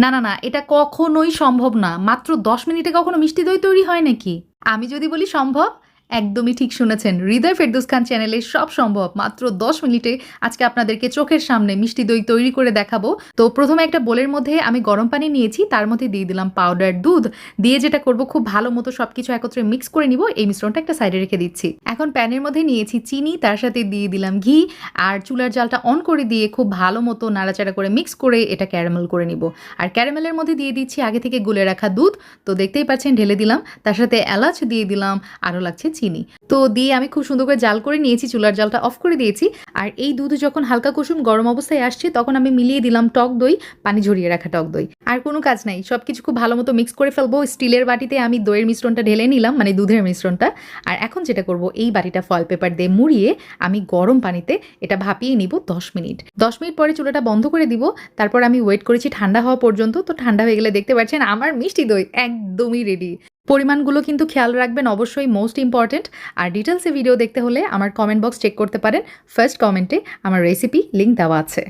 না না না, এটা কখনোই সম্ভব না। মাত্র দশ মিনিটে কখনো মিষ্টি দই তৈরি হয় নাকি? আমি যদি বলি সম্ভব একদমই ঠিক শুনেছেন। হৃদয় ফেরদৌস খান চ্যানেলে সব সম্ভব। মাত্র দশ মিনিটে আজকে আপনাদেরকে চোখের সামনে মিষ্টি দই তৈরি করে দেখাবো। তো প্রথমে একটা বোলের মধ্যে আমি গরম পানি নিয়েছি, তার মধ্যে দিয়ে দিলাম পাউডার দুধ। দিয়ে যেটা করব, খুব ভালো মতো সবকিছু একত্রে মিক্স করে নিব। এই মিশ্রণটা একটা সাইডে রেখে দিচ্ছি। এখন প্যানের মধ্যে নিয়েছি চিনি, তার সাথে দিয়ে দিলাম ঘি। আর চুলার জালটা অন করে দিয়ে খুব ভালো মতো নাড়াচাড়া করে মিক্স করে এটা ক্যারামেল করে নিব। আর ক্যারামেলের মধ্যে দিয়ে দিচ্ছি আগে থেকে গুলে রাখা দুধ। তো দেখতেই পাচ্ছেন, ঢেলে দিলাম। তার সাথে এলাচ দিয়ে দিলাম। আরও লাগছে চিনি। তো দিয়ে আমি খুব সুন্দর করে জাল করে নিয়েছি, চুলার জালটা অফ করে দিয়েছি। আর এই দুধ যখন হালকা কুসুম গরম অবস্থায় আসছে, তখন আমি মিলিয়ে দিলাম টক দই, পানি ঝরিয়ে রাখা টক দই। আর কোনো কাজ নাই সব কিছু খুব ভালো মতো মিক্স করে ফেলব। স্টিলের বাটিতে আমি দইয়ের মিশ্রণটা ঢেলে নিলাম মানে দুধের মিশ্রণটা। আর এখন যেটা করব, এই বাটিটা ফয়েল পেপার দিয়ে মুড়িয়ে আমি গরম পানিতে এটা ভাপিয়ে নিব দশ মিনিট। দশ মিনিট পরে চুলাটা বন্ধ করে দিব। তারপর আমি ওয়েট করেছি ঠান্ডা হওয়া পর্যন্ত। তো ঠান্ডা হয়ে গেলে দেখতে পাচ্ছেন, আমার মিষ্টি দই একদমই রেডি পরিমাণগুলো কিন্তু খেয়াল রাখবেন, অবশ্যই মোস্ট ইম্পর্ট্যান্ট আর ডিটেলসে ভিডিও দেখতে হলে আমার কমেন্ট বক্স চেক করতে পারেন। ফার্স্ট কমেন্টে আমার রেসিপি লিঙ্ক দেওয়া আছে।